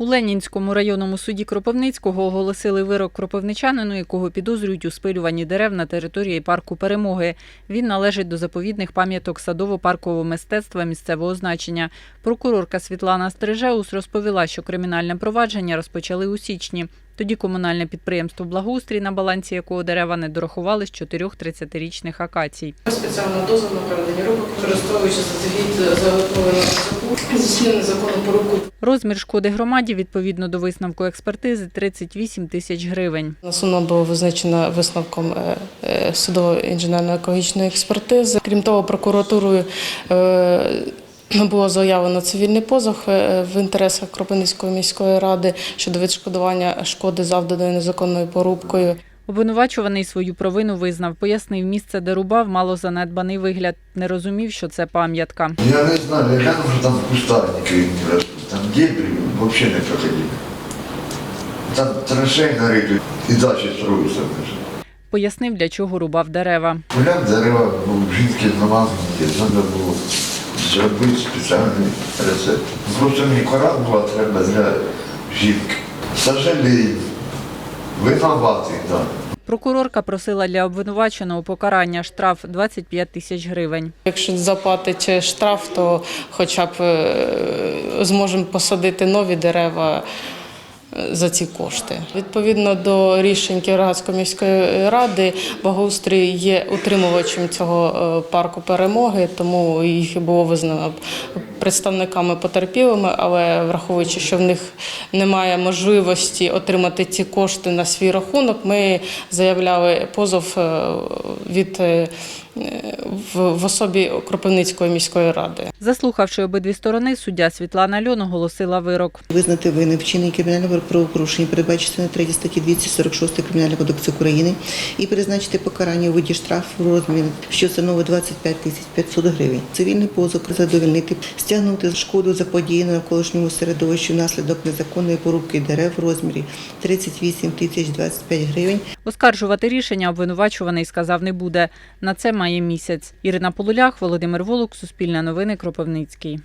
У Ленінському районному суді Кропивницького оголосили вирок кропивничанину, якого підозрюють у спилюванні дерев на території парку Перемоги. Він належить до заповідних пам'яток садово-паркового мистецтва місцевого значення. Прокурорка Світлана Стрижеус розповіла, що кримінальне провадження розпочали у січні. Тоді комунальне підприємство Благоустрій, на балансі якого дерева не дорахували з чотирьох 30-річних акацій. Доза на проведення рубок, використовуючи заздалегідь заготовлену незаконну. Розмір шкоди громаді відповідно до висновку експертизи 38 тисяч гривень. Сума була визначена висновком е, е, судово-інженерно-екологічної експертизи. Крім того, прокуратурою е, було заявлено цивільний позов в інтересах Кропивницької міської ради щодо відшкодування шкоди завданої незаконною порубкою. Обвинувачуваний свою провину визнав, пояснив місце, де рубав, мало занедбаний вигляд. Не розумів, що це пам'ятка. Я не знаю, я що там кустарники там дебрі взагалі не проходили. Там траншейна риють і далі строїться. Пояснив, для чого рубав дерева. Гуляв дерева, ну, жінки намазані, треба було зробити спеціальний рецепт. Просто мені кора була треба для жінки. Винуватий, так. Прокурорка просила для обвинуваченого покарання штраф 25 тисяч гривень. Якщо заплатить штраф, то хоча б е, зможемо посадити нові дерева за ці кошти. Відповідно до рішень Кіровоградської міської ради, благоустрій є утримувачем цього е, парку перемоги, тому їх було визнано представниками потерпілими, але враховуючи, що в них немає можливості отримати ці кошти на свій рахунок, ми заявляли позов е, від е, в в особі Кропивницької міської ради. Заслухавши обидві сторони, суддя Світлана Льон оголосила вирок. Визнати вини вчинення кримінального правопорушення, передбачене 3 статті 246 Кримінального кодексу України і призначити покарання у виді штрафу в розмірі, що становить 25 тисяч 500 гривень. Цивільний позов задовольнити, стягнути шкоду заподіяну навколишньому середовищу внаслідок незаконної порубки дерев в розмірі 38 тисяч 25 гривень Оскаржувати рішення обвинувачуваний сказав не буде. На це має місяць. Ірина Полулях, Володимир Волок, Суспільне новини, Кропивницький.